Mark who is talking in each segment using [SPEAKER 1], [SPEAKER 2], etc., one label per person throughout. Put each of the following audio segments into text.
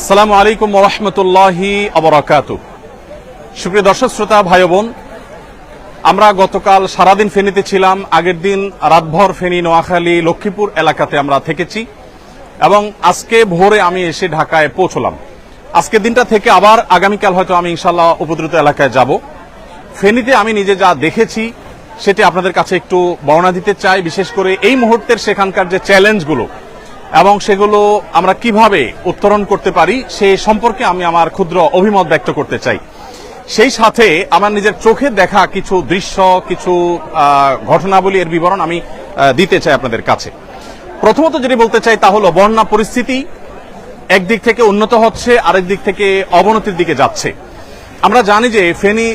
[SPEAKER 1] আসসালামু আলাইকুম ওরহমতুল্লাহি আবরাকাত সুপ্রিয় দর্শক, শ্রোতা ভাই বোন আমরা গতকাল সারাদিন ফেনীতে ছিলাম। আগের দিন রাতভর ফেনী, নোয়াখালী, লক্ষ্মীপুর এলাকাতে আমরা থেকেছি এবং আজকে ভোরে আমি এসে ঢাকায় পৌঁছলাম। আজকের দিনটা থেকে আবার আগামীকাল হয়তো আমি ইনশাল্লাহ উপদ্রুত এলাকায় যাব। ফেনীতে আমি নিজে যা দেখেছি, সেটি আপনাদের কাছে একটু বর্ণনা দিতে চাই। বিশেষ করে এই মুহূর্তের সেখানকার যে চ্যালেঞ্জগুলো এবং সেগুলো আমরা কীভাবে উত্তরণ করতে পারি, সে সম্পর্কে আমি আমার ক্ষুদ্র অভিমত ব্যক্ত করতে চাই। সেই সাথে আমার নিজের চোখে দেখা কিছু দৃশ্য, কিছু ঘটনাবলী এর বিবরণ আমি দিতে চাই আপনাদের কাছে। প্রথমত যেটি বলতে চাই তা হলো বন্যা পরিস্থিতি। একদিক থেকে উন্নত হচ্ছে, আরেক দিক থেকে অবনতির দিকে যাচ্ছে। আমরা জানি যে ফেনী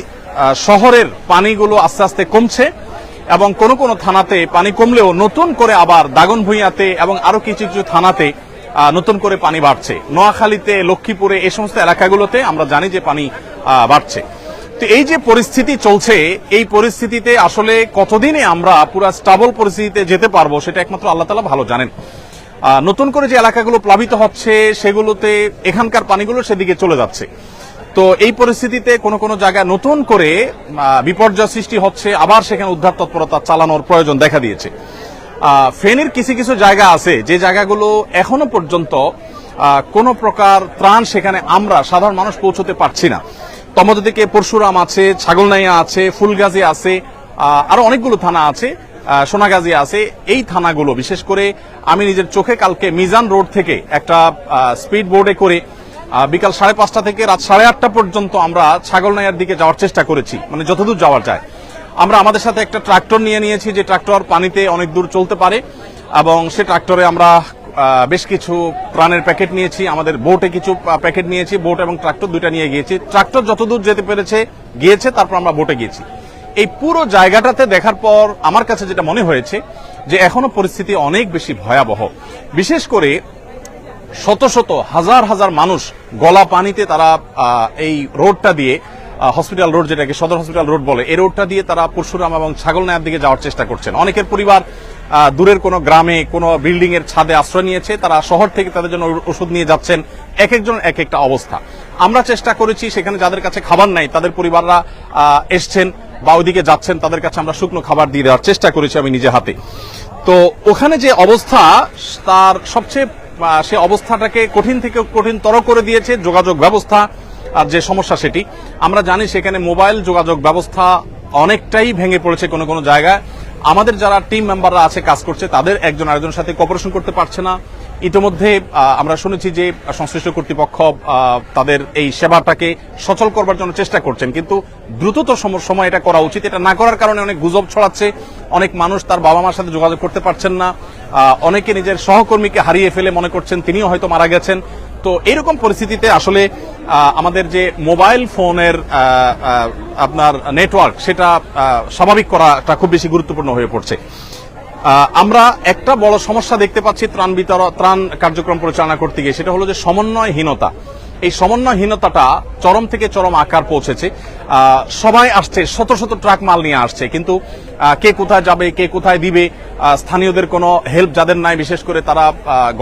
[SPEAKER 1] শহরের পানিগুলো আস্তে আস্তে কমছে। এবং কোন কোন থানাতে পানি কমলেও নতুন করে আবার দাগন ভুঁইয়াতে এবং আরও কিছু কিছু থানাতে নতুন করে পানি বাড়ছে। নোয়াখালীতে, লক্ষ্মীপুরে এই সমস্ত এলাকাগুলোতে আমরা জানি যে পানি বাড়ছে। তো এই যে পরিস্থিতি চলছে, এই পরিস্থিতিতে আসলে কতদিনে আমরা পুরো স্টাবল পরিস্থিতিতে যেতে পারব সেটা একমাত্র আল্লাহ তালা ভালো জানেন। নতুন করে যে এলাকাগুলো প্লাবিত হচ্ছে, সেগুলোতে এখানকার পানিগুলো সেদিকে চলে যাচ্ছে। তো এই পরিস্থিতিতে কোনো কোনো জায়গায় নতুন করে বিপর্যয় সৃষ্টি হচ্ছে, আবার সেখানে উদ্ধার তৎপরতা চালানোর প্রয়োজন দেখা দিয়েছে। ফেনীর কিছু কিছু জায়গা আছে, যে জায়গাগুলো এখনও পর্যন্ত কোনো প্রকার ত্রাণ সেখানে আমরা সাধারণ মানুষ পৌঁছতে পারছি না। তমদ থেকে পরশুরাম আছে, ছাগলনাইয়া আছে, ফুলগাজী আছে আরও অনেকগুলো থানা আছে সোনাগাজী আছে। এই থানাগুলো, বিশেষ করে আমি নিজের চোখে কালকে মিজান রোড থেকে একটা স্পিড বোর্ডে করে বিকাল সাড়ে পাঁচটা থেকে রাত সাড়ে আটটা পর্যন্ত আমরা ছাগলনাইয়ার দিকে যাওয়ার চেষ্টা করেছি মানে যতদূর যাওয়া যায়। আমরা আমাদের সাথে একটা ট্রাক্টর নিয়ে নিয়েছি, যে ট্রাক্টর পানিতে অনেক দূর চলতে পারে, এবং সে ট্রাক্টরে আমরা বেশ কিছু প্রাণের প্যাকেট নিয়েছি, আমাদের বোটে কিছু প্যাকেট নিয়েছি, বোট এবং ট্রাক্টর দুইটা নিয়ে গিয়েছি। ট্রাক্টর যতদূর যেতে পেরেছে, গিয়েছে, তারপর আমরা বোটে গিয়েছি। এই পুরো জায়গাটাতে দেখার পর আমার কাছে যেটা মনে হয়েছে, যে এখনও পরিস্থিতি অনেক বেশি ভয়াবহ। বিশেষ করে শত শত, হাজার হাজার মানুষ গলা পানিতে তারা এই রোডটা দিয়ে হসপিটাল রোড যেটাকে সদর হসপিটাল রোড বলে, এই রোডটা দিয়ে তারা পরশুরাম এবং ছাগলনায়ার দিকে যাওয়ার চেষ্টা করছেন। অনেকের পরিবার দূরের কোনো গ্রামে, কোনো বিল্ডিং এর ছাদে আশ্রয় নিয়েছে, তারা শহর থেকে তাদের জন্য ওষুধ নিয়ে যাচ্ছেন। এক একজন এক একটা অবস্থা। আমরা চেষ্টা করেছি, সেখানে যাদের কাছে খাবার নাই, তাদের পরিবাররা এসছেন বা ওইদিকে যাচ্ছেন, তাদের কাছে আমরা শুকনো খাবার দিয়ে দেওয়ার চেষ্টা করেছি আমি নিজে হাতে। তো ওখানে যে অবস্থা, তার সবচেয়ে সে অবস্থাটাকে কঠিন থেকে কঠিনতর করে দিয়েছে যোগাযোগ ব্যবস্থা আর যে সমস্যা সেটি। আমরা জানি সেখানে মোবাইল যোগাযোগ ব্যবস্থা অনেকটাই ভেঙে পড়েছে কোনো কোনো জায়গায়। আমাদের যারা টিম মেম্বাররা আছে, কাজ করছে, তাদের একজন আরেকজনের সাথে কপারেশন করতে পারছে না। ইতিমধ্যে আমরা শুনেছি যে সংশ্লিষ্ট কর্তৃপক্ষ তাদের এই সেবাটাকে সচল করবার জন্য চেষ্টা করছেন। কিন্তু দ্রুততর সম- সময় এটা করা উচিত। এটা না করার কারণে অনেক গুজব ছড়াচ্ছে। অনেক মানুষ তার বাবা মার সাথে যোগাযোগ করতে পারছেন না। অনেকে নিজের সহকর্মীকে হারিয়ে ফেলে মনে করছেন, তিনিও হয়তো মারা গেছেন। তো এরকম পরিস্থিতিতে আসলে আমাদের যে মোবাইল ফোনের আপনার নেটওয়ার্ক, সেটা স্বাভাবিক করাটা খুব বেশি গুরুত্বপূর্ণ হয়ে পড়ছে। আমরা একটা বড় সমস্যা দেখতে পাচ্ছি ত্রাণ বিতরণ ত্রাণ কার্যক্রম পরিচালনা করতে গিয়ে, সেটা হলো যে সমন্বয়হীনতা। এই সমন্বয়হীনতাটা চরম থেকে চরম আকার পৌঁছেছে। সবাই আসছে, শত শত ট্রাক মাল নিয়ে আসছে, কিন্তু কে কোথায় যাবে, কে কোথায় দিবে স্থানীয়দের কোনো হেল্প যাদের নাই, বিশেষ করে তারা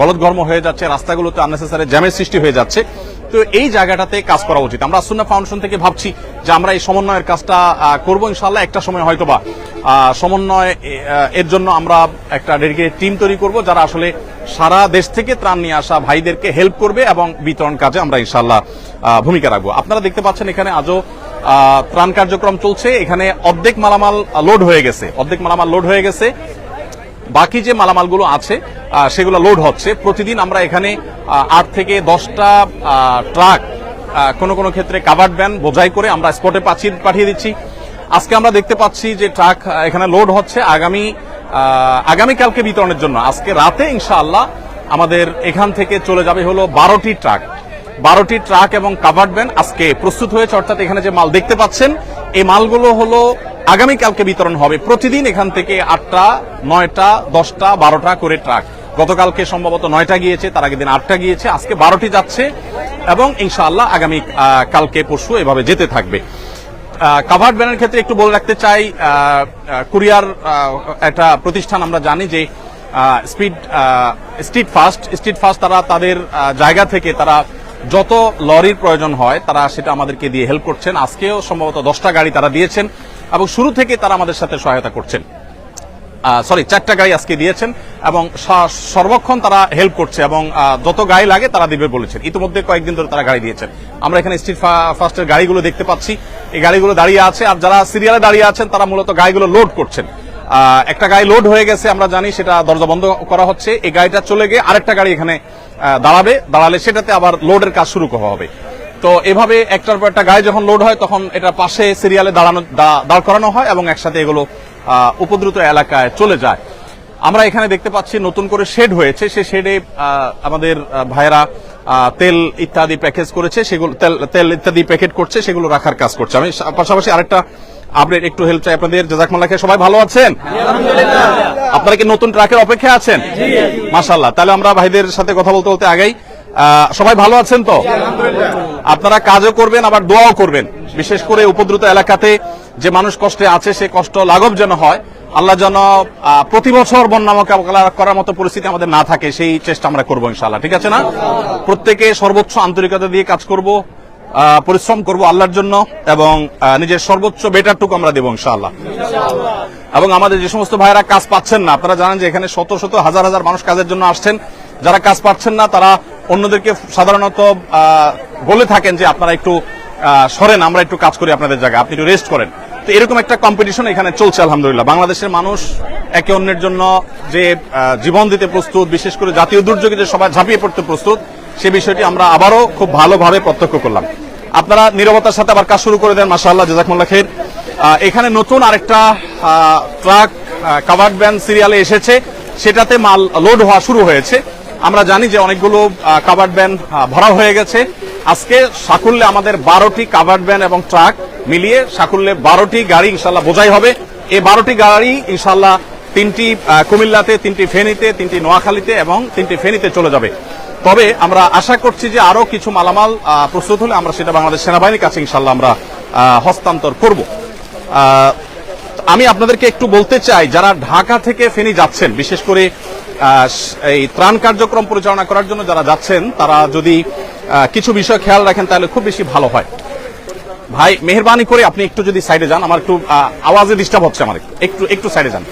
[SPEAKER 1] গলতঘর্ম হয়ে যাচ্ছে, রাস্তাগুলোতে আননেসেসারি জ্যামের সৃষ্টি হয়ে যাচ্ছে। তো এই জায়গাটাতে কাজ করা উচিত। আমরা আসুন্না ফাউন্ডেশন থেকে ভাবছি যে আমরা এই সমন্বয়ের কাজটা করব ইনশাল্লাহ একটা সময় হয়তোবা আহ, সমন্বয় এর জন্য আমরা একটা ডেডিকেটেড টিম তৈরি করব যারা আসলে সারা দেশ থেকে ত্রাণ নিয়ে আসা ভাইদেরকে হেল্প করবে এবং বিতরণ কাজে আমরা ইনশাল্লাহ ভূমিকা রাখব। আপনারা দেখতে পাচ্ছেন এখানে আজও ত্রাণ কার্যক্রম চলছে। এখানে অর্ধেক মালামাল লোড হয়ে গেছে। অর্ধেক মালামাল লোড হয়ে গেছে। বাকি যে মালামালগুলো আছে সেগুলো লোড হচ্ছে। প্রতিদিন আমরা এখানে আট থেকে দশটা ট্রাক কোনো কোনো ক্ষেত্রে কাভার্ড ভ্যান বোঝাই করে আমরা স্পটে পাঠিয়ে পাঠিয়ে দিচ্ছি। আজকে আমরা দেখতে পাচ্ছি যে ট্রাক এখানে লোড হচ্ছে আগামী আগামীকালকে বিতরণের জন্য। আজকে রাতে, ইনশাআল্লাহ, আমাদের এখান থেকে চলে যাবে হলো বারোটি ট্রাক বারোটি ট্রাক এবং কাভার্ড ভ্যান আজকে প্রস্তুত হয়েছে, অর্থাৎ এখানে যে মাল দেখতে পাচ্ছেন, এই মালগুলো হলো আগামীকালকে বিতরণ হবে প্রতিদিন এখান থেকে আটটা, নয়টা, দশটা, বারোটা করে ট্রাক। গতকালকে সম্ভবত নয়টা গিয়েছে, তার আগের দিন আটটা গিয়েছে, আজকে বারোটি যাচ্ছে এবং ইনশাআল্লাহ আগামী কালকে পরশু এভাবে যেতে থাকবে। কাভার্ড ব্যানের ক্ষেত্রে একটু বলে রাখতে চাই কুরিয়ার একটা প্রতিষ্ঠান আমরা জানি যে speed street fast street fast তারা তাদের জায়গা থেকে তারা যত লরির প্রয়োজন হয়, তারা সেটা আমাদেরকে দিয়ে হেল্প করছেন। আজকেও সম্ভবত দশটা গাড়ি তারা দিয়েছেন। এবং শুরু থেকে তারা আমাদের সাথে সহায়তা করছেন। সরি চারটা গাড়ি আজকে দিয়েছেন এবং সর্বক্ষণ তারা হেল্প করছে এবং যত গাড়ি লাগে তারা দিবে বলেছেন। ইতিমধ্যে কয়েকদিন ধরে তারা গাড়ি দিয়েছেন। আমরা এখানে স্ট্রিট ফাস্টের গাড়িগুলো দেখতে পাচ্ছি। এই গাড়িগুলো দাঁড়িয়ে আছে আর যারা সিরিয়ালে দাঁড়িয়ে আছেন তারা মূলত গাড়িগুলো লোড করছেন। একটা গাড়ি লোড হয়ে গেছে, আমরা জানি সেটা দরজা বন্ধ করা হচ্ছে। এই গাড়িটা চলে গিয়ে আরেকটা গাড়ি এখানে দাঁড়াবে। দাঁড়ালে সেটাতে আবার লোডের কাজ শুরু করা হবে। তো এভাবে একটার পর একটা গায়ে যখন লোড হয় তখন এটা পাশে সিরিয়ালে দাঁড়ানো দাঁড় করানো হয় এবং একসাথে এগুলো উপদ্রুত এলাকায় চলে যায়। আমরা এখানে দেখতে পাচ্ছি নতুন করে শেড হয়েছে। সে শেডে আমাদের আহ, ভাইয়েরা তেল ইত্যাদি প্যাকেজ করেছে। সেগুলো তেল তেল ইত্যাদি প্যাকেট করছে সেগুলো রাখার কাজ করছে। আমি পাশাপাশি আরেকটা আপডেট একটু হেল্প চাই আপনাদের। জাজাকমাল্লাহ খেয়ে সবাই ভালো আছেন? আপনারা কি নতুন ট্রাকের অপেক্ষায় আছেন? মাশাল্লাহ তাহলে আমরা ভাইদের সাথে কথা বলতে বলতে আগেই সবাই ভালো আছেন তো? আপনারা কাজও করবেন আবার দোয়াও করবেন। বিশেষ করে উপদ্রুত এলাকাতে যে মানুষ কষ্টে আছে সে কষ্ট লাঘব যেন হয় আল্লাহ যেন প্রতি বছর বন্যা মোকাবেলা করার মতো পরিস্থিতি আমাদের না থাকে সেই চেষ্টা আমরা করব ইনশাল্লাহ ঠিক আছে না? প্রত্যেকে সর্বোচ্চ আন্তরিকতা দিয়ে কাজ করব পরিশ্রম করব আল্লাহর জন্য এবং নিজের সর্বোচ্চ বেটারটুকু আমরা দেবো ইনশাআল্লাহ। এবং আমাদের যে সমস্ত ভাইরা কাজ পাচ্ছেন না আপনারা জানেন যে এখানে শত শত হাজার হাজার মানুষ কাজের জন্য আসছেন। যারা কাজ পাচ্ছেন না তারা অন্যদেরকে সাধারণত বলে থাকেন যে আপনারা একটু সরেন, আমরা একটু কাজ করি আপনাদের জায়গায়, আপনি একটু রেস্ট করেন। তো এরকম একটা কম্পিটিশন এখানে চলছে, আলহামদুলিল্লাহ। বাংলাদেশের মানুষ একে অন্যের জন্য যে জীবন দিতে প্রস্তুত, বিশেষ করে জাতীয় দুর্যোগে যে সবাই ঝাঁপিয়ে পড়তে প্রস্তুত, সে বিষয়টি আমরা আবারও খুব ভালোভাবে প্রত্যক্ষ করলাম। আপনারা নিরবতার সাথে আবার কাজ শুরু করে দেন মাসাল্লাহ জাজাকমুল্লাহ খের এখানে নতুন আরেকটা ট্রাক কাভার্ড ভ্যান সিরিয়ালে এসেছে। সেটাতে মাল লোড হওয়া শুরু হয়েছে। আমরা জানি যে অনেকগুলো কাভার্ড ভ্যান ভরা হয়ে গেছে। আজকে সাকুল্যে আমাদের বারোটি কাভার্ড ভ্যান এবং ট্রাক মিলিয়ে সাকুল্যে বারোটি গাড়ি ইনশাল্লাহ বোঝাই হবে। এই বারোটি গাড়ি ইনশাল্লাহ তিনটি কুমিল্লাতে, তিনটি ফেনীতে, তিনটি নোয়াখালীতে এবং তিনটি ফেনীতে চলে যাবে। তবে আমরা আশা করছি যে আরও কিছু মালামাল প্রস্তুত হলে আমরা সেটা বাংলাদেশ সেনাবাহিনীর কাছে ইনশাল্লাহ আমরা হস্তান্তর করব। আমি আপনাদেরকে একটু বলতে চাই, যারা ঢাকা থেকে ফেনী যাচ্ছেন, বিশেষ করে এই ত্রাণ কার্যক্রম পরিচালনা করার জন্য যারা যাচ্ছেন, তারা যদি কিছু বিষয় খেয়াল রাখেন, তাহলে খুব বেশি ভালো হয় ভাই, মেহরবানি করে আপনি একটু যদি সাইডে যান, আমার একটু আওয়াজে ডিস্টার্ব হচ্ছে আমার একটু। একটু সাইডে যান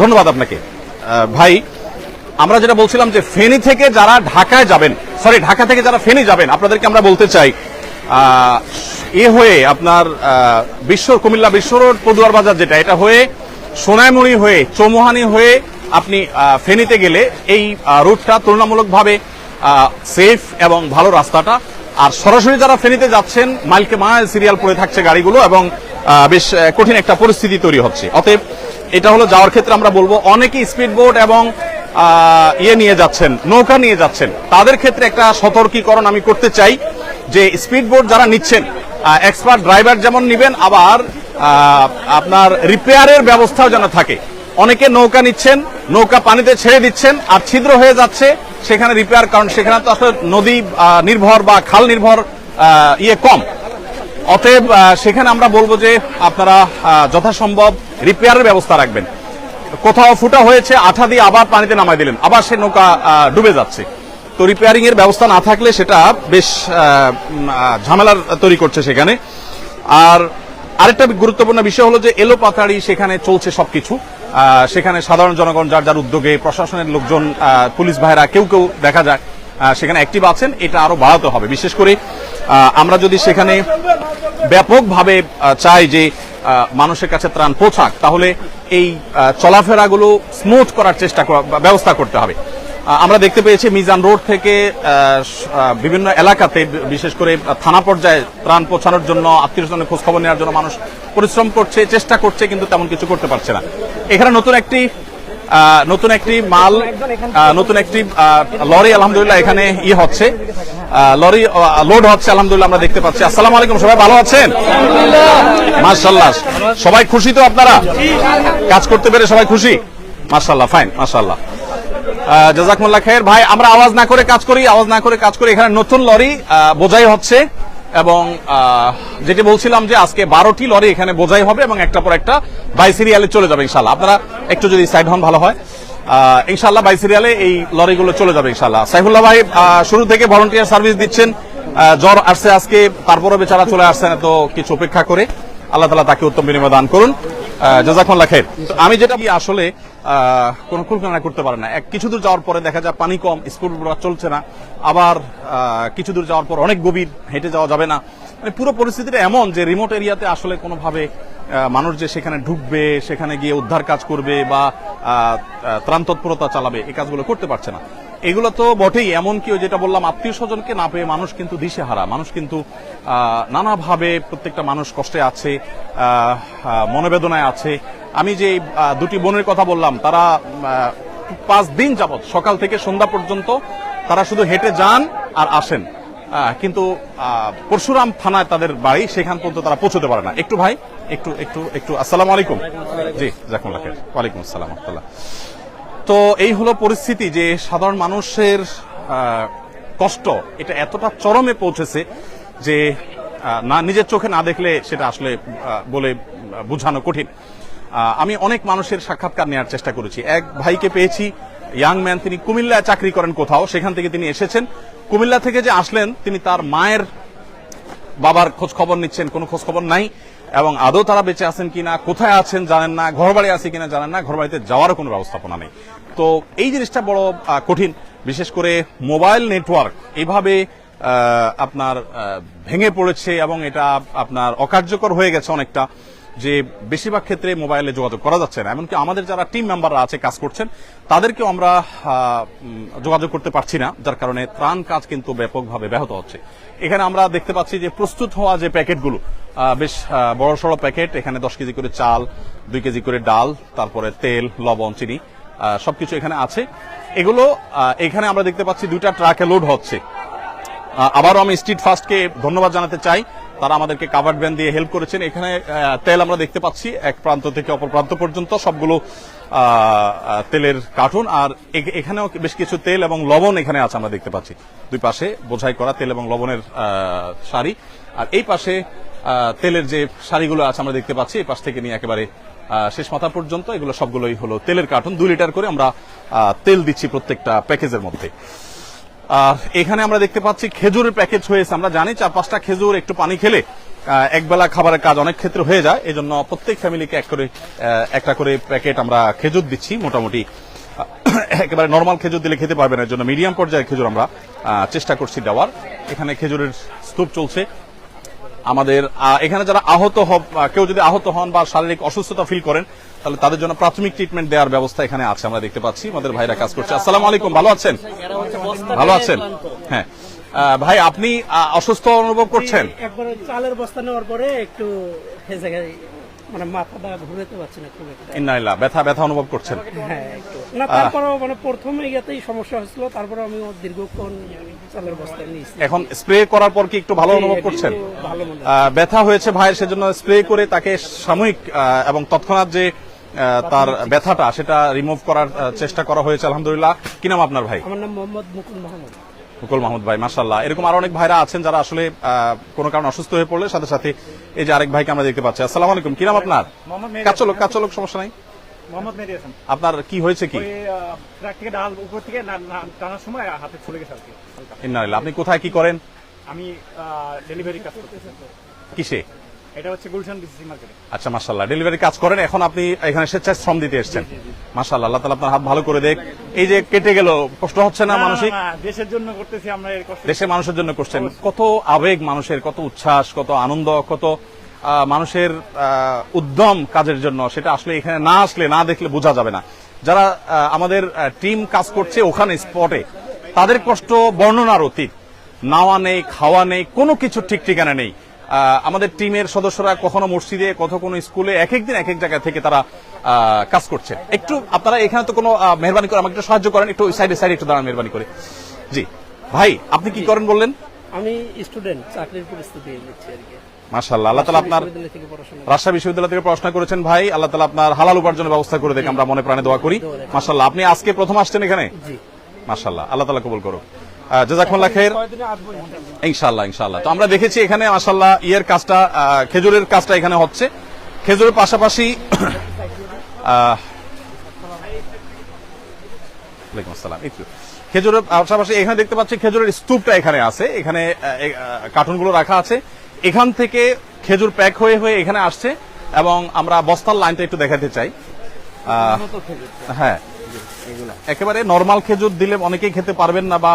[SPEAKER 1] ধন্যবাদ আপনাকে ভাই, আমরা যেটা বলছিলাম যে ফেনী থেকে যারা ঢাকায় যাবেন সরি ঢাকা থেকে যারা ফেনী যাবেন, আপনাদেরকে আমরা বলতে চাই এ হয়ে আপনার বিশ্ব কুমিল্লা বিশ্ব রোড, পদুয়ার বাজার যেটা, এটা হয়ে সোনাইমুড়ি হয়ে চৌমুহানি হয়ে আপনি ফেনীতে গেলে এই রুটটা তুলনামূলকভাবে সেফ এবং ভালো রাস্তাটা। আর সরাসরি যারা ফেনীতে যাচ্ছেন, মাইলকে মাইল সিরিয়াল পড়ে থাকছে গাড়িগুলো এবং বেশ কঠিন একটা পরিস্থিতি তৈরি হচ্ছে। অতএব এটা হলো যাওয়ার ক্ষেত্রে আমরা বলব, অনেকেই স্পিড বোট এবং ইয়ে নিয়ে যাচ্ছেন, নৌকা নিয়ে যাচ্ছেন। তাদের ক্ষেত্রে একটা সতর্কীকরণ আমি করতে চাই যে স্পিড বোট যারা নিচ্ছেন এক্সপার্ট ড্রাইভার যেমন নিবেন, আবার আপনার রিপেয়ারের ব্যবস্থাও যেন থাকে। অনেকে নৌকা নিচ্ছেন নৌকা পানিতে ছেড়ে দিচ্ছেন আর ছিদ্র হয়ে যাচ্ছে, সেখানে রিপেয়ার কারণ সেখানে তো আসলে নদী নির্ভর বা খাল নির্ভর ইয়ে কম। অতএব সেখানে আমরা বলব যে আপনারা যথাসম্ভব রিপেয়ারের ব্যবস্থা রাখবেন। কোথাও ফুটা হয়েছে, আঠা দিয়ে আবার পানিতে নামাই দিলেন, আবার সে নৌকা ডুবে যাচ্ছে। তো রিপেয়ারিং এর ব্যবস্থা না থাকলে সেটা বেশ ঝামেলার তৈরি করছে সেখানে। আর আরেকটা গুরুত্বপূর্ণ বিষয় হলো যে এলো পাতাড়ি সেখানে চলছে সবকিছু। সেখানে সাধারণ জনগণ যার যার উদ্যোগে প্রশাসনের লোকজন পুলিশ ভাইরা কেউ কেউ দেখা যাক সেখানে অ্যাক্টিভ আছেন, এটা আরও বাড়াতে হবে। বিশেষ করে আমরা যদি সেখানে ব্যাপকভাবে চাই যে মানুষের কাছে ত্রাণ পৌঁছাক, তাহলে এই চলাফেরাগুলো স্মুথ করার চেষ্টা ব্যবস্থা করতে হবে। আমরা দেখতে পেয়েছি মিজান রোড থেকে বিভিন্ন এলাকাতে, বিশেষ করে থানা পর্যায়ে ত্রাণ পৌঁছানোর জন্য, আত্মীয় স্বজনের খোঁজ খবর নেওয়ার জন্য মানুষ পরিশ্রম করছে, চেষ্টা করছে, কিন্তু তেমন কিছু করতে পারছে না। এখানে নতুন একটি নতুন একটি মাল নতুন একটি লরি, আলহামদুলিল্লাহ, এখানে ই হচ্ছে। লরি লোড হচ্ছে, আলহামদুলিল্লাহ, আমরা দেখতে পাচ্ছি। আসসালাম আলাইকুম, সবাই ভালো আছেন? মাশাল্লাহ সবাই খুশি তো আপনারা? কাজ করতে পেরে সবাই খুশি? মাশাল্লাহ ফাইন মাশাল্লাহ আহ, জাজাকমুল্লাহ খের ভাই আমরা আওয়াজ না করে কাজ করি আওয়াজ না করে কাজ করি। এখানে নতুন লরি বোঝাই হচ্ছে এবং যেটি বলছিলাম যে আজকে বারোটি লরি এখানে বোঝাই হবে এবং একটা পর একটা বাই সিরিয়ালে চলে যাবে ইনশাল্লাহ আপনারা একটু যদি সাইড হন ভালো হয়। ইনশাল্লাহ বাই সিরিয়ালে এই লরিগুলো চলে যাবে ইনশাল্লাহ সাইফুল্লাহ ভাই শুরু থেকে ভলান্টিয়ার সার্ভিস দিচ্ছেন। জ্বর আসছে আজকে তারপরে বেচারা চলে আসছেন তো কিছু অপেক্ষা করে আল্লাহ তালা তাকে উত্তম বিনিময় দান করুন। জাজাকুল্লাহ খের। আমি যেটা কি আসলে কোনো কল্পনা করতে পারে না। এক, কিছু দূর যাওয়ার পরে দেখা যায় পানি কম, স্কুল চলছে না। আবার কিছু দূর যাওয়ার পর অনেক গভীর, হেঁটে যাওয়া যাবে না। মানে পুরো পরিস্থিতিটা এমন যে রিমোট এরিয়াতে আসলে কোনোভাবে মানুষ যে সেখানে ঢুকবে, সেখানে গিয়ে উদ্ধার কাজ করবে বা ত্রাণ তৎপরতা চালাবে, এই কাজগুলো করতে পারছে না। এগুলো তো বটেই, এমনকি যেটা বললাম, আত্মীয় স্বজনকে না পেয়ে মানুষ কিন্তু দিশেহারা। মানুষ কিন্তু নানাভাবে প্রত্যেকটা মানুষ কষ্টে আছে মনোবেদনায় আছে। আমি যে দুটি বোনের কথা বললাম, তারা পাঁচ দিন যাবৎ, সকাল থেকে সন্ধ্যা পর্যন্ত তারা শুধু হেঁটে যান আর আসেন। কিন্তু পরশুরাম থানায় তাদের বাড়ি, সেখান পর্যন্ত তারা পৌঁছতে পারে না। একটু ভাই, একটু একটু একটু, আসসালামু আলাইকুম। জি জাকুল্লাহ ওয়ালাইকুম আসসালাম তো এই হলো পরিস্থিতি যে সাধারণ মানুষের কষ্ট এটা এতটা চরমে পৌঁছেছে যে না, নিজের চোখে না দেখলে সেটা আসলে বলে বোঝানো কঠিন। আমি অনেক মানুষের সাক্ষাৎকার নেওয়ার চেষ্টা করেছি। এক ভাইকে পেয়েছি, ইয়াং ম্যান, তিনি কুমিল্লায় চাকরি করেন কোথাও, সেখান থেকে তিনি এসেছেন। কুমিল্লা থেকে যে আসলেন, তিনি তার মায়ের বাবার খোঁজ খবর নিচ্ছেন, কোনো খোঁজ খবর নাই। এবং আদৌ তারা বেঁচে আছেন কিনা, কোথায় আছেন জানেন না ঘর বাড়ি আছে কিনা জানেন না ঘর বাড়িতে যাওয়ারও কোনো ব্যবস্থাপনা নেই। তো এই জিনিসটা বড় কঠিন। বিশেষ করে মোবাইল নেটওয়ার্ক এইভাবে আপনার ভেঙে পড়েছে এবং এটা আপনার অকার্যকর হয়ে গেছে অনেকটা, যে বেশিরভাগ ক্ষেত্রে মোবাইলে যোগাযোগ করা যাচ্ছে না। এমনকি আমাদের যারা টিম মেম্বাররা আছে, কাজ করছেন, তাদেরকেও আমরা যোগাযোগ করতে পারছি না, যার কারণে ত্রাণ কাজ কিন্তু ব্যাপকভাবে ব্যাহত হচ্ছে। এখানে আমরা দেখতে পাচ্ছি যে প্রস্তুত হওয়া যে প্যাকেটগুলো বেশ বড় সড়ো প্যাকেট, এখানে দশ কেজি করে চাল, দুই কেজি করে ডাল, তারপরে তেল, লবণ, চিনি সবকিছু এখানে আছে। এগুলো এখানে আমরা দেখতে পাচ্ছি দুইটা ট্রাকে লোড হচ্ছে। আবারও আমি স্ট্রিট ফাস্টকে ধন্যবাদ জানাতে চাই। তারা আমাদেরকে কাভার্ড ভ্যান দিয়ে হেল্প করেছেন। এখানে তেল আমরা দেখতে পাচ্ছি, এক প্রান্ত থেকে অপর প্রান্ত পর্যন্ত সবগুলো তেলের কার্টুন আর এখানেও বেশ কিছু তেল এবং লবণ এখানে আছে আমরা দেখতে পাচ্ছি। দুই পাশে বোঝাই করা তেল এবং লবণের শাড়ি আর এই পাশে তেলের যে শাড়িগুলো আছে আমরা দেখতে পাচ্ছি, এই পাশ থেকে নিয়ে একেবারে শেষ মাথা পর্যন্ত। এগুলো সবগুলোই হলো তেলের কার্টুন দুই লিটার করে আমরা তেল দিচ্ছি প্রত্যেকটা প্যাকেজের মধ্যে। এখানে আমরা দেখতে পাচ্ছি খেজুরের প্যাকেজ হয়েছে। আমরা জানি চার পাঁচটা খেজুর, একটু পানি খেলে একবেলা খাবারের কাজ অনেক ক্ষেত্রে হয়ে যায়। এই জন্য প্রত্যেক ফ্যামিলিকে এক করে একটা করে প্যাকেট আমরা খেজুর দিচ্ছি মোটামুটি। একেবারে নর্মাল খেজুর দিলে খেতে পারবেন এর জন্য মিডিয়াম পর্যায়ের খেজুর আমরা চেষ্টা করছি দেওয়ার। এখানে খেজুরের স্তূপ চলছে। আমাদের এখানে যারা আহত কেউ যদি আহত হন বা শারীরিক অসুস্থতা ফিল করেন তাহলে তাদের জন্য প্রাথমিক ট্রিটমেন্ট দেওয়ার ব্যবস্থা এখানে আছে আমরা দেখতে পাচ্ছি। আমাদের ভাইরা কাজ করছে। আসসালাম আলাইকুম ভালো আছেন? ভালো আছেন? হ্যাঁ। ভাই আপনি অসুস্থ অনুভব করছেন?
[SPEAKER 2] একবার চালের বস্তা নেওয়ার পরে একটু মানে মাথাটা ঘুরাতে পারছি না খুব একটা।
[SPEAKER 1] ইন্নাইল্লাহ ব্যথা ব্যথা অনুভব করছেন?
[SPEAKER 2] হ্যাঁ একটু। না তারপরেও মানে প্রথমে ইয়েতেই সমস্যা হয়েছিল তারপরে আমি দীর্ঘক্ষণ চালের বস্তা নিয়েছি।
[SPEAKER 1] এখন স্প্রে করার পর কি একটু ভালো অনুভব করছেন?
[SPEAKER 2] ভালো
[SPEAKER 1] ব্যথা হয়েছে ভাইয়ের সেজন্য স্প্রে করে তাকে সাময়িক এবং তৎক্ষণাৎ যে তার ব্যথাটা সেটা রিমুভ করার চেষ্টা করা হয়েছে আলহামদুলিল্লাহ। কি নাম আপনার ভাই?
[SPEAKER 2] আমার নাম মোহাম্মদ মুকুল মাহমুদ।
[SPEAKER 1] মুকুল মাহমুদ ভাই মাসাল্লাহ এরকম আরও অনেক ভাইরা আছেন যারা আসলে আহ, কোনো কারণে অসুস্থ হয়ে পড়লে সাথে সাথে এই যে আরেক ভাইকে আমরা দেখতে পাচ্ছি। আসসালামু আলাইকুম কি নাম আপনার?
[SPEAKER 3] মোহাম্মদ মেহেদি
[SPEAKER 1] কাজ চলুক কাজ চলুক সমস্যা নাই? আপনার কি হয়েছে কি?
[SPEAKER 3] উপর থেকে টানার সময় হাতে গেছে
[SPEAKER 1] আপনি কোথায় কি করেন?
[SPEAKER 3] আমি ডেলিভারি কাজ
[SPEAKER 1] কিসে?
[SPEAKER 3] এটা হচ্ছে গুলশান মার্কেটে
[SPEAKER 1] আচ্ছা মাসাল্লাহ ডেলিভারি কাজ করেন এখন আপনি এখানে স্বেচ্ছায় শ্রম দিতে এসেছেন। মাসাল্লাহ আল্লাহ তালা আপনার হাত ভালো করে দেখ। এই যে কেটে গেল কষ্ট হচ্ছে না মানসিক?
[SPEAKER 3] দেশের জন্য করতেছি আমরা কষ্ট
[SPEAKER 1] দেশের মানুষের জন্য করছেন। কত আবেগ মানুষের কত উচ্ছ্বাস কত আনন্দ কত মানুষের উদ্যম কাজের জন্য। সেটা আসলে এখানে না আসলে না দেখলে বোঝা যাবে না। যারা আমাদের টিম কাজ করছে ওখানে স্পটে তাদের কষ্ট বর্ণনার অতীত। নাওয়া নেই খাওয়া নেই কোনো কিছু ঠিক ঠিকানা নেই। আমাদের টিমের সদস্যরা কখনো মসজিদে কত কোনো স্কুলে এক এক দিন এক এক জায়গা থেকে তারা কাজ করছে। একটু আপনারা এখানে তো কোনো মেহরবানি করে আমাকে একটু সাহায্য করেন একটু সাইডে সাইডে একটু দাঁড়ান মেহরবানি করে। জি। ভাই আপনি কি করেন বললেন?
[SPEAKER 2] আমি স্টুডেন্ট চাকরির পরিস্থিতি নিচ্ছি আর কি।
[SPEAKER 1] মাশাল্লাহ আল্লাহ তালা আপনার
[SPEAKER 2] বিশ্ববিদ্যালয়
[SPEAKER 1] রাজশাহী বিশ্ববিদ্যালয় থেকে পড়াশোনা করেছেন ভাই। আল্লাহ তালা আপনার হালাল উপার্জনের ব্যবস্থা করে দেখে আমরা মনে প্রাণে দোয়া করি। মাশাল্লাহ আপনি আজকে প্রথম আসছেন এখানে?
[SPEAKER 2] জি।
[SPEAKER 1] মাশাল্লাহ আল্লাহ তালা কবুল করুক। জাজাকুল্লাহ খের। ইনশাল্লাহ ইনশাল্লাহ তো আমরা দেখেছি এখানে মাশাল্লাহ ইয়ের কাজটা খেজুরের কাজটা এখানে হচ্ছে। খেজুরের পাশাপাশি আসসালাম খেজুরের পাশাপাশি এখানে দেখতে পাচ্ছি খেজুরের স্তূপটা এখানে আছে। এখানে কার্টুনগুলো রাখা আছে। এখান থেকে খেজুর প্যাক হয়ে হয়ে এখানে আসছে এবং আমরা বস্তার লাইনটা একটু দেখাতে চাই। হ্যাঁ। একেবারে নর্মাল খেজুর দিলে অনেকেই খেতে পারবেন না বা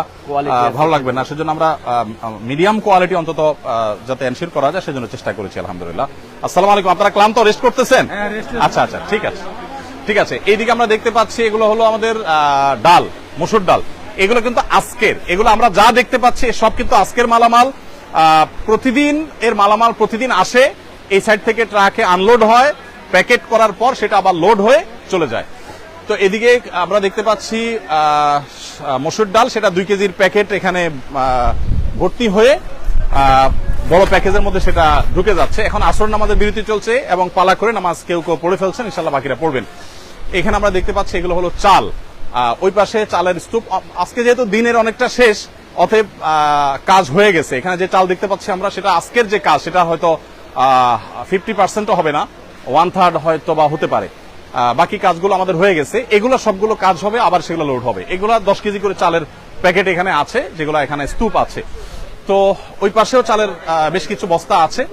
[SPEAKER 1] ভালো লাগবে না। সেজন্য আমরা মিডিয়াম কোয়ালিটি অন্তত যাতে এনশিওর করা যায় সেজন্য চেষ্টা করেছি আলহামদুলিল্লাহ। আসসালামু আলাইকুম। আপনারা ক্লান্ত রেস্ট করতেছেন? আচ্ছা আচ্ছা ঠিক আছে। ঠিক আছে এইদিকে আমরা দেখতে পাচ্ছি এগুলো হলো আমাদের ডাল মসুর ডাল। এগুলো কিন্তু আজকের। এগুলো আমরা যা দেখতে পাচ্ছি সব কিন্তু আজকের মালামাল। আহ, প্রতিদিন এর মালামাল প্রতিদিন আসে এই সাইড থেকে ট্রাকে আনলোড হয় প্যাকেট করার পর সেটা আবার লোড হয়ে চলে যায়। তো এদিকে আমরা দেখতে পাচ্ছি মসুর ডাল, সেটা দুই কেজির প্যাকেট এখানে ভর্তি হয়ে বড় প্যাকেজের মধ্যে সেটা ঢুকে যাচ্ছে। এখন আসর নামাজের বিরতি চলছে এবং পালা করে নামাজ কেউ কেউ পড়ে ফেলছেন ইনশাল্লাহ বাকিরা পড়বেন। এখানে আমরা দেখতে পাচ্ছি এগুলো হলো চাল। ওই পাশে চালের স্তূপ আজকে যেহেতু দিনের অনেকটা শেষ, অতএব কাজ হয়ে গেছে। এখানে যে চাল দেখতে পাচ্ছি আমরা, সেটা আজকের যে কাজ, সেটা হয়তো ফিফটি পার্সেন্টও হবে না ওয়ান থার্ড হয়তো বা হতে পারে। বাকি কাজগুলো আমাদের হয়ে গেছে। এগুলো সবগুলো কাজ হবে, আবার সেগুলো লোড হবে। এগুলো দশ কেজি করে চালের প্যাকেট এখানে আছে, যেগুলো এখানে স্তূপ আছে। তো ওই পাশেও চালের বেশ কিছু বস্তা আছে।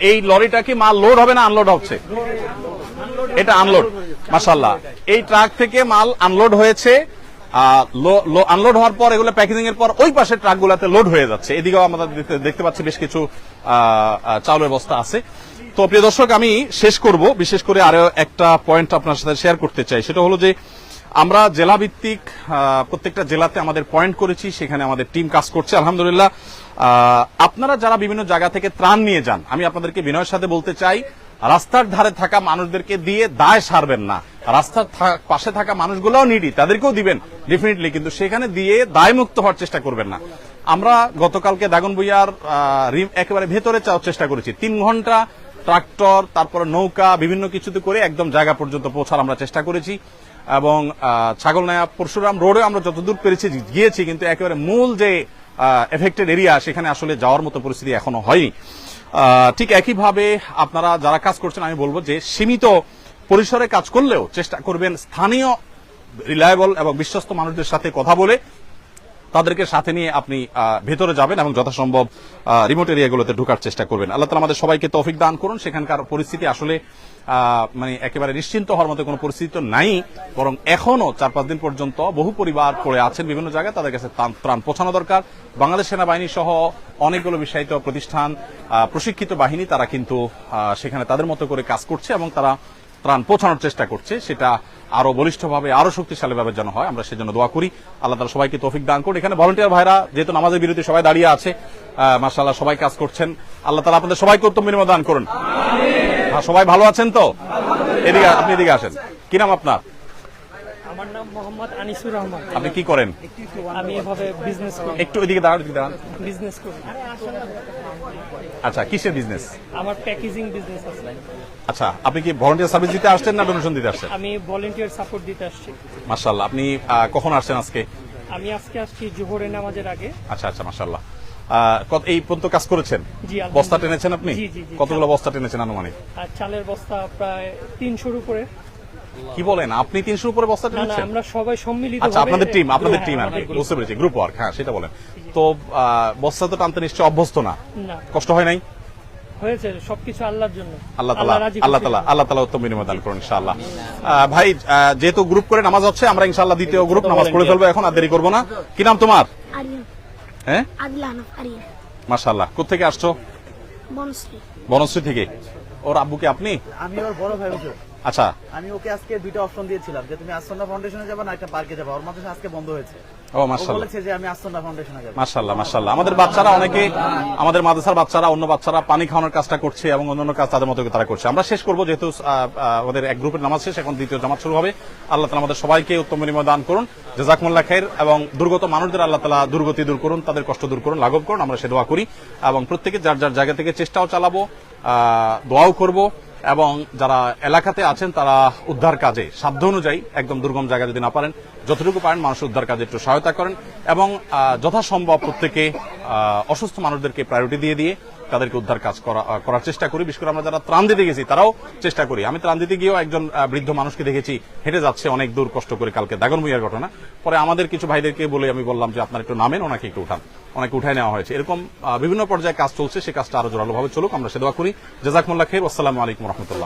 [SPEAKER 1] এই লরিটা কি মাল লোড হবে না আনলোড হচ্ছে? এটা আনলোড মাসাল্লাহ এই ট্রাক থেকে মাল আনলোড হয়েছে। আনলোড হওয়ার পর, এগুলো প্যাকেজিং এর পর ওই পাশে ট্রাকগুলোতে লোড হয়ে যাচ্ছে। এদিকেও আমরা দেখতে- পাচ্ছি বেশ কিছু চাউলের বস্তা আছে। তো প্রিয় দর্শক, আমি শেষ করব। বিশেষ করে আরও একটা পয়েন্ট আপনার সাথে শেয়ার করতে চাই। সেটা হলো যে, আমরা জেলা ভিত্তিক প্রত্যেকটা জেলাতে আমাদের পয়েন্ট করেছি, সেখানে আমাদের টিম কাজ করছে। আলহামদুলিল্লাহ আপনারা যারা বিভিন্ন জায়গা থেকে ত্রাণ নিয়ে যান, আমি আপনাদেরকে বিনয়ের সাথে বলতে চাই, রাস্তার ধারে থাকা মানুষদেরকে দিয়ে দায় সারবেন না। রাস্তার পাশে থাকা মানুষগুলোও নিডি তাদেরকেও দিবেন ডেফিনেটলি কিন্তু সেখানে দিয়ে দায় মুক্ত হওয়ার চেষ্টা করবেন না। আমরা গতকালকে দাগন বইয়ার একেবারে ভেতরে যাওয়ার চেষ্টা করেছি। তিন ঘণ্টা ট্রাক্টর, তারপরে নৌকা, বিভিন্ন কিছুতে করে একদম জায়গা পর্যন্ত পৌঁছার আমরা চেষ্টা করেছি। এবং ছাগলনায়া পরশুরাম রোডে আমরা যতদূর পেরেছি গিয়েছি, কিন্তু একেবারে মূল যে এফেক্টেড এরিয়া সেখানে আসলে যাওয়ার মতো পরিস্থিতি এখনও হয়নি। ঠিক একইভাবে আপনারা যারা কাজ করছেন, আমি বলব যে সীমিত পরিসরে কাজ করলেও চেষ্টা করবেন স্থানীয় রিলায়েবল এবং বিশ্বস্ত মানুষদের সাথে কথা বলে তাদেরকে সাথে নিয়ে আপনি ভেতরে যাবেন এবং যথাসম্ভব রিমোট এরিয়াগুলোতে ঢোকার চেষ্টা করবেন। আল্লাহ তালা আমাদের সবাইকে তৌফিক দান করুন। সেখানকার পরিস্থিতি আসলে মানে একেবারে নিশ্চিন্ত হওয়ার মতো কোনো পরিস্থিতি তো নাই। বরং এখনও চার পাঁচ দিন পর্যন্ত বহু পরিবার পড়ে আছেন, বিভিন্ন জায়গায় তাদের কাছে ত্রাণ- পৌঁছানো দরকার। বাংলাদেশ সেনাবাহিনী সহ অনেকগুলো বিষয়িত প্রতিষ্ঠান প্রশিক্ষিত বাহিনী তারা কিন্তু সেখানে তাদের মতো করে কাজ করছে এবং তারা ত্রাণ পৌঁছানোর চেষ্টা করছে সেটা আরও বলিষ্ঠভাবে আরও শক্তিশালীভাবে যেন হয় আমরা সেজন্য দোয়া করি। আল্লাহ তালা সবাইকে তৌফিক দান করুন। এখানে ভলেন্টিয়ার ভাইরা যেহেতু নামাজের বিরতি সবাই দাঁড়িয়ে আছে মাসাল্লাহ সবাই কাজ করছেন। আল্লাহ তালা আপনাদের সবাইকে উত্তম বিনিময় দান করুন। হ্যাঁ, সবাই ভালো আছেন তো? এদিকে আপনি এদিকে আসেন। কি নাম আপনার?
[SPEAKER 2] মোহাম্মদ আনিসুর রহমান।
[SPEAKER 1] আপনি কি করেন?
[SPEAKER 2] আমি এভাবে বিজনেস করি।
[SPEAKER 1] একটু এদিকে দাঁড়ান এদিকে দাঁড়ান।
[SPEAKER 2] বিজনেস করি।
[SPEAKER 1] আচ্ছা কিসের বিজনেস
[SPEAKER 2] আমার প্যাকেজিং বিজনেস আছে।
[SPEAKER 1] আচ্ছা আপনি কি ভলেন্টিয়ার সার্ভিস দিতে আসছেন না ডোনেশন দিতে আসছেন?
[SPEAKER 2] আমি ভলেন্টিয়ার সাপোর্ট দিতে আসছি।
[SPEAKER 1] মার্শাল্লাহ আপনি কখন আসছেন আজকে?
[SPEAKER 2] আমি আজকে আসছি জোহরে নামাজের আগে।
[SPEAKER 1] আচ্ছা আচ্ছা মাশাল্লাহ কত এই পর্যন্ত কাজ করেছেন? বস্তা টেনেছেন আপনি। কতগুলো বস্তা টেনেছেন আনুমানিক?
[SPEAKER 2] চালের বস্তা প্রায় তিনশোর উপরে।
[SPEAKER 1] কি বলেন? আপনি তিনশো উপরে বস্তা
[SPEAKER 2] আমরা সবাই সম্মিলিত
[SPEAKER 1] আচ্ছা আপনাদের টিম আপনাদের টিম আর কি। বুঝতে পেরেছি গ্রুপ ওয়ার্ক হ্যাঁ সেটা বলেন। তো বস্তা তো টানতে নিশ্চয় অভ্যস্ত না? কষ্ট হয় নাই?
[SPEAKER 2] হয়েছে সবকিছু আল্লাহর জন্য।
[SPEAKER 1] আল্লাহ তালা আল্লাহ তালা আল্লাহ তালা উত্তম বিনিময় দান করুন ইনশাআল্লাহ। ভাই যেহেতু গ্রুপ করে নামাজ হচ্ছে আমরা ইনশাআল্লাহ দ্বিতীয় গ্রুপ নামাজ পড়ে ফেলব এখন আর দেরি করব না। কি নাম তোমার? হ্যাঁ? মাশাআল্লাহ। কোথেকে আসছো?
[SPEAKER 4] বনশ্রী।
[SPEAKER 1] বনশ্রী থেকে। ওর আব্বুকে আপনি?
[SPEAKER 5] আমি ওর বড় ভাই
[SPEAKER 1] আচ্ছা।
[SPEAKER 5] আমি ওকে আজকে দুইটা অপশন দিয়েছিলাম যে তুমি আসন্না ফাউন্ডেশনে যাবে না একটা পার্কে যাবে। ওর মাঝে আজকে বন্ধ হয়েছে।
[SPEAKER 1] ও মাশাআল্লাহ।
[SPEAKER 5] বলেছে যে আমি আসন্না ফাউন্ডেশনে যাব।
[SPEAKER 1] মাশাল্লাহ মাশাল্লাহ আমাদের বাচ্চারা অনেকে আমাদের মাদ্রাসার বাচ্চারা অন্য বাচ্চারা পানি খাওয়ানোর কাজটা করছে এবং অন্যান্য কাজ তাদের মতো তারা করছে। আমরা শেষ করব যেহেতু আমাদের এক গ্রুপের নামাজ শেষ এখন দ্বিতীয় জামাত শুরু হবে। আল্লাহ তালা আমাদের সবাইকে উত্তম বিনিময় দান করুন। জাজাকমুল্লাহ খাইর এবং দুর্গত মানুষদের আল্লাহ তালা দুর্গতি দূর করুন তাদের কষ্ট দূর করুন লাঘব করুন। আমরা সে দোয়া করি এবং প্রত্যেকে যার যার জায়গা থেকে চেষ্টাও চালাবো আহ, দোয়াও করব। এবং যারা এলাকাতে আছেন, তারা উদ্ধার কাজে, সাধ্য অনুযায়ী একদম দুর্গম জায়গা যদি না পারেন, যতটুকু পারেন মানুষ উদ্ধার কাজে একটু সহায়তা করেন এবং যথাসম্ভব প্রত্যেকে অসুস্থ মানুষদেরকে প্রায়োরিটি দিয়ে দিয়ে তাদেরকে উদ্ধার কাজ করা করার চেষ্টা করি। বিশেষ করে আমরা যারা ত্রাণ দিতে গেছি, তারাও চেষ্টা করি। আমি ত্রাণ দিতে গিয়েও একজন বৃদ্ধ মানুষকে দেখেছি, হেঁটে যাচ্ছে, অনেক দূর কষ্ট করে কালকে দাগন ভুইয়ার ঘটনা। পরে আমাদের কিছু ভাইদেরকে বলে আমি বললাম যে, আপনার একটু নামেন, ওনাকে একটু উঠান। অনেক উঠায় নেওয়া হয়েছে। এরকম বিভিন্ন পর্যায়ে কাজ চলছে, সে কাজটা আরও জোরালোভাবে চলুক, আমরা সে করি। জাজাকমুল্লাহ খের আসসালামু আলাইকুম রহমতুল্লাহ।